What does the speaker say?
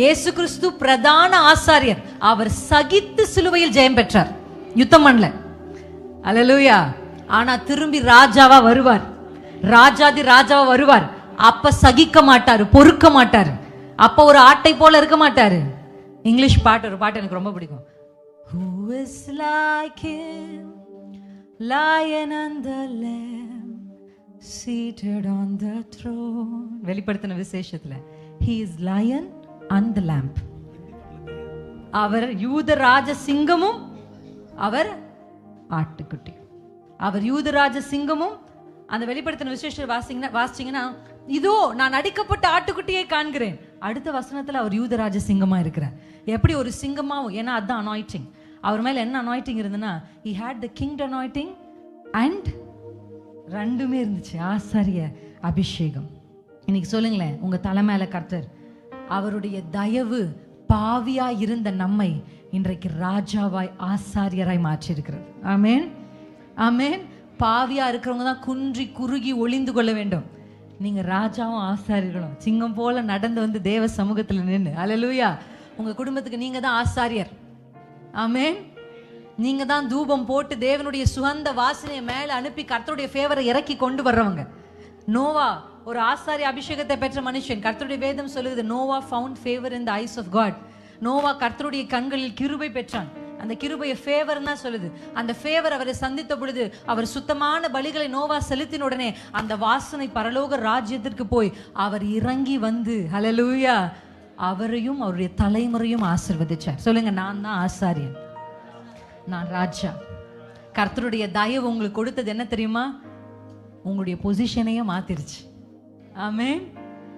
இயேசு கிறிஸ்து பிரதான ஆசாரியர். அவர் சகித்து சிலுவையில் ஜெயம் பெற்றார். யுத்தம் பண்ணல. அலலூயா ஆனா திரும்பி ராஜாவா வருவார். ராஜாதி ராஜாவா வருவார். அப்ப சகிக்க மாட்டாரு பொறுக்க மாட்டாரு. அப்ப ஒரு ஆட்டை போல இருக்க மாட்டாரு. இங்கிலீஷ் பாட்டு ஒரு பாட்டு எனக்கு ரொம்ப பிடிக்கும். Who is like him, lion and the lamb, seated on the throne. வெளிப்படுத்தின விசேஷத்துல. He is lion. And the lamb அவர் யூதராஜ சிங்கமும் அவர் ஆட்டுக்குட்டி. அவர் யூதராஜ சிங்கமும் அந்த வெளிப்படுத்தின விசேஷம் வாசிங்கன்னா வாசிச்சிங்கன்னா இதோ நான் அடிக்கப்பட்ட ஆட்டுக்குட்டியை காண்கிறேன். அடுத்த வசனத்துல அவர் யூதராஜ சிங்கமா இருக்கிறார். எப்படி ஒரு சிங்கமாவும் ஏன்னா அதான் அனாய்டிங் அவர் மேல என்ன அனாய்டிங் இருந்ததுன்னா ஹி ஹேட் த king அனாய்டிங் அண்ட் ரெண்டுமே இருந்துச்சு. ஆசாரிய அபிஷேகம். இன்னைக்கு சொல்லுங்களேன் உங்க தலை மேல கர்த்தர் அவருடைய தயவு பாவியா இருந்த நம்மை இன்றைக்கு ராஜாவாய் ஆசாரியராய் மாற்றியிருக்கிறது. ஆமேன். ஆமேன். பாவியா இருக்கிறவங்க தான் குன்றி குறுகி ஒளிந்து கொள்ள வேண்டும். நீங்க ராஜாவும் ஆசாரியர்களும். சிங்கம் போல நடந்து வந்து தேவ சமூகத்தில் நின்று அலலூயா உங்க குடும்பத்துக்கு நீங்க தான் ஆசாரியர். ஆமேன். நீங்க தான் தூபம் போட்டு தேவனுடைய சுகந்த வாசனையை மேலே அனுப்பி கர்த்தருடைய ஃபேவரை இறக்கி கொண்டு வர்றவங்க. நோவா ஒரு ஆசாரிய அபிஷேகத்தை பெற்ற மனுஷன். கர்த்தருடைய வேதம் சொல்லுது Noah found favour in the eyes of God Noah கர்த்தருடைய கண்களில் கிருபை பெற்றான். அந்த கிருபையை ஃபேவர் தான் சொல்லுது. அந்த ஃபேவர் அவரை சந்தித்த பொழுது அவர் சுத்தமான பலிகளை நோவா செலுத்தின உடனே அந்த வாசனை பரலோக ராஜ்யத்திற்கு போய் அவர் இறங்கி வந்து ஹலலூயா அவரையும் அவருடைய தலைமுறையும் ஆசிர்வதிச்சார். சொல்லுங்க நான் தான் ஆசாரியன். நான் ராஜா. கர்த்தருடைய தயவு உங்களுக்கு கொடுத்தது என்ன தெரியுமா? உங்களுடைய பொசிஷனையே மாத்திருச்சு. ஆமென்